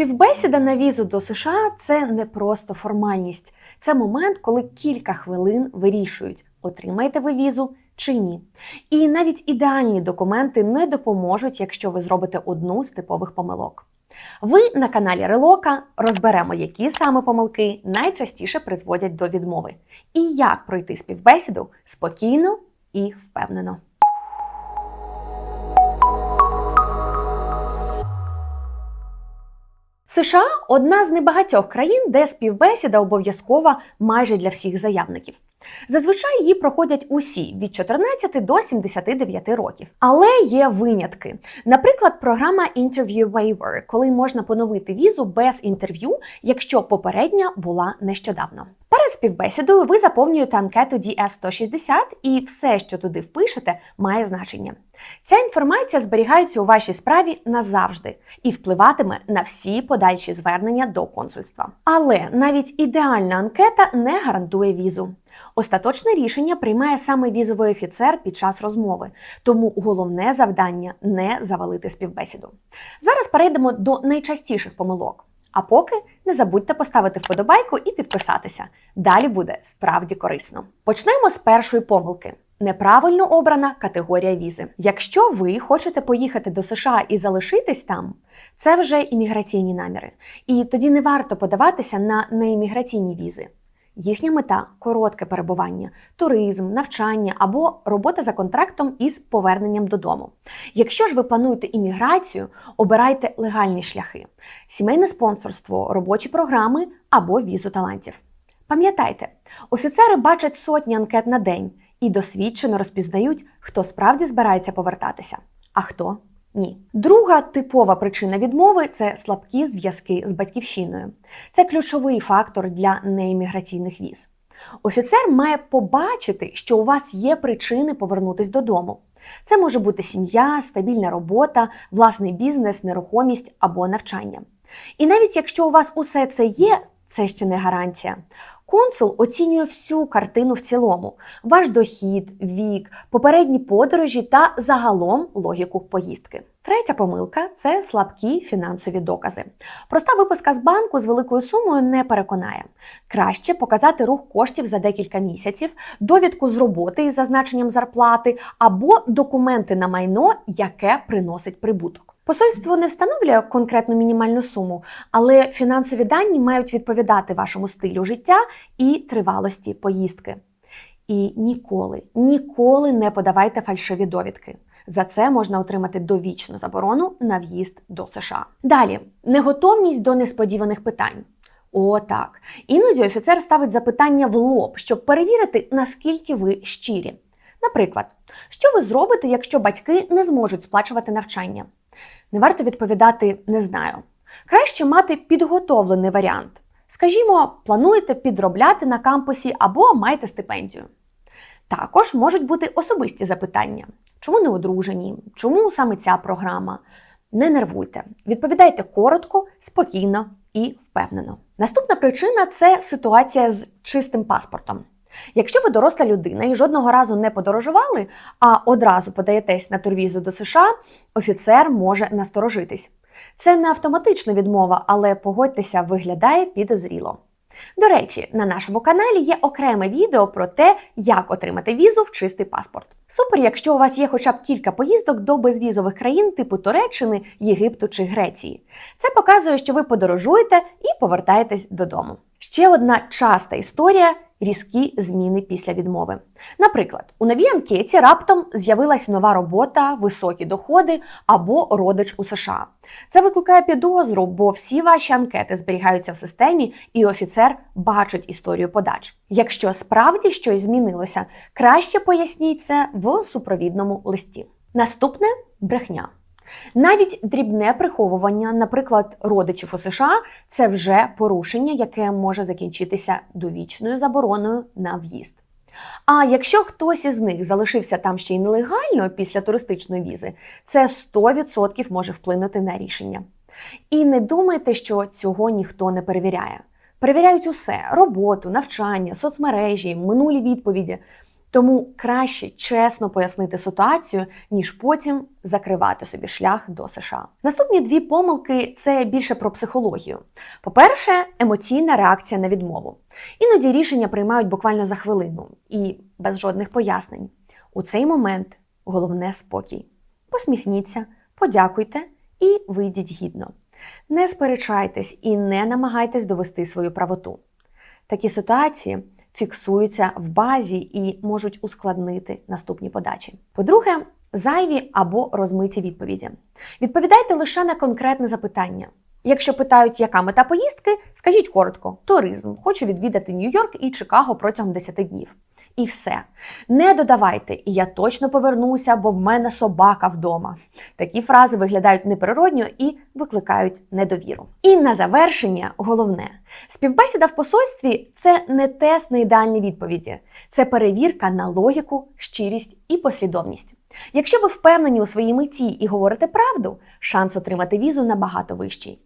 Співбесіда на візу до США це не просто формальність, це момент, коли кілька хвилин вирішують, отримаєте ви візу чи ні. І навіть ідеальні документи не допоможуть, якщо ви зробите одну з типових помилок. Ви на каналі Релока розберемо, які саме помилки найчастіше призводять до відмови, і як пройти співбесіду спокійно і впевнено. США одна з небагатьох країн, де співбесіда обов'язкова майже для всіх заявників. Зазвичай її проходять усі від 14 до 79 років. Але є винятки. Наприклад, програма Interview Waiver, коли можна поновити візу без інтерв'ю, якщо попередня була нещодавно. Перед співбесідою ви заповнюєте анкету DS-160 і все, що туди впишете, має значення. Ця інформація зберігається у вашій справі назавжди і впливатиме на всі подальші звернення до консульства. Але навіть ідеальна анкета не гарантує візу. Остаточне рішення приймає саме візовий офіцер під час розмови, тому головне завдання не завалити співбесіду. Зараз перейдемо до найчастіших помилок. А поки не забудьте поставити вподобайку і підписатися. Далі буде справді корисно. Почнемо з першої помилки. Неправильно обрана категорія візи. Якщо ви хочете поїхати до США і залишитись там, це вже імміграційні наміри. І тоді не варто подаватися на неімміграційні візи. Їхня мета коротке перебування, туризм, навчання або робота за контрактом із поверненням додому. Якщо ж ви плануєте імміграцію, обирайте легальні шляхи: сімейне спонсорство, робочі програми або візу талантів. Пам'ятайте, офіцери бачать сотні анкет на день і досвідчено розпізнають, хто справді збирається повертатися, а хто ні. Друга типова причина відмови це слабкі зв'язки з батьківщиною. Це ключовий фактор для неімміграційних віз. Офіцер має побачити, що у вас є причини повернутися додому. Це може бути сім'я, стабільна робота, власний бізнес, нерухомість або навчання. І навіть якщо у вас усе це є, це ще не гарантія. Консул оцінює всю картину в цілому: ваш дохід, вік, попередні подорожі та загалом логіку поїздки. Третя помилка це слабкі фінансові докази. Проста виписка з банку з великою сумою не переконає. Краще показати рух коштів за декілька місяців, довідку з роботи із зазначенням зарплати або документи на майно, яке приносить прибуток. Посольство не встановлює конкретну мінімальну суму, але фінансові дані мають відповідати вашому стилю життя і тривалості поїздки. І ніколи, ніколи не подавайте фальшиві довідки. За це можна отримати довічну заборону на в'їзд до США. Далі неготовність до несподіваних питань. О, так. Іноді офіцер ставить запитання в лоб, щоб перевірити, наскільки ви щирі. Наприклад, що ви зробите, якщо батьки не зможуть сплачувати навчання? Не варто відповідати не знаю. Краще мати підготовлений варіант. Скажімо, плануєте підробляти на кампусі або маєте стипендію. Також можуть бути особисті запитання: чому не одружені, чому саме ця програма? Не нервуйте, відповідайте коротко, спокійно і впевнено. Наступна причина це ситуація з чистим паспортом. Якщо ви доросла людина і жодного разу не подорожували, а одразу подаєтесь на турвізу до США, офіцер може насторожитись. Це не автоматична відмова, але погодьтеся, виглядає підозріло. До речі, на нашому каналі є окреме відео про те, як отримати візу в чистий паспорт. Супер, якщо у вас є хоча б кілька поїздок до безвізових країн типу Туреччини, Єгипту чи Греції. Це показує, що ви подорожуєте і повертаєтесь додому. Ще одна часта історія різкі зміни після відмови. Наприклад, у новій анкеті раптом з'явилась нова робота, високі доходи або родич у США. Це викликає підозру, бо всі ваші анкети зберігаються в системі, і офіцер бачить історію подач. Якщо справді щось змінилося, краще поясніть це в супровідному листі. Наступне брехня. Навіть дрібне приховування, наприклад, родичів у США, це вже порушення, яке може закінчитися довічною забороною на в'їзд. А якщо хтось із них залишився там ще й нелегально після туристичної візи, це 100% може вплинути на рішення. І не думайте, що цього ніхто не перевіряє. Перевіряють усе: роботу, навчання, соцмережі, минулі відповіді. Тому краще чесно пояснити ситуацію, ніж потім закривати собі шлях до США. Наступні дві помилки це більше про психологію. По-перше, емоційна реакція на відмову. Іноді рішення приймають буквально за хвилину і без жодних пояснень. У цей момент головне спокій. Посміхніться, подякуйте і вийдіть гідно. Не сперечайтесь і не намагайтесь довести свою правоту. Такі ситуації фіксуються в базі і можуть ускладнити наступні подачі. По-друге, зайві або розмиті відповіді. Відповідайте лише на конкретне запитання. Якщо питають, яка мета поїздки, скажіть коротко: туризм, хочу відвідати Нью-Йорк і Чикаго протягом 10 днів. І все. Не додавайте, і я точно повернуся, бо в мене собака вдома. Такі фрази виглядають неприродньо і викликають недовіру. І на завершення головне: співбесіда в посольстві це не тест на ідеальні відповіді, це перевірка на логіку, щирість і послідовність. Якщо ви впевнені у своїй меті і говорите правду, шанс отримати візу набагато вищий.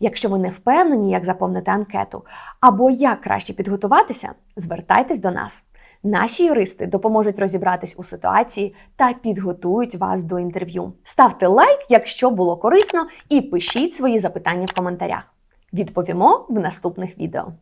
Якщо ви не впевнені, як заповнити анкету або як краще підготуватися, звертайтесь до нас. Наші юристи допоможуть розібратись у ситуації та підготують вас до інтерв'ю. Ставте лайк, якщо було корисно, і пишіть свої запитання в коментарях. Відповімо в наступних відео.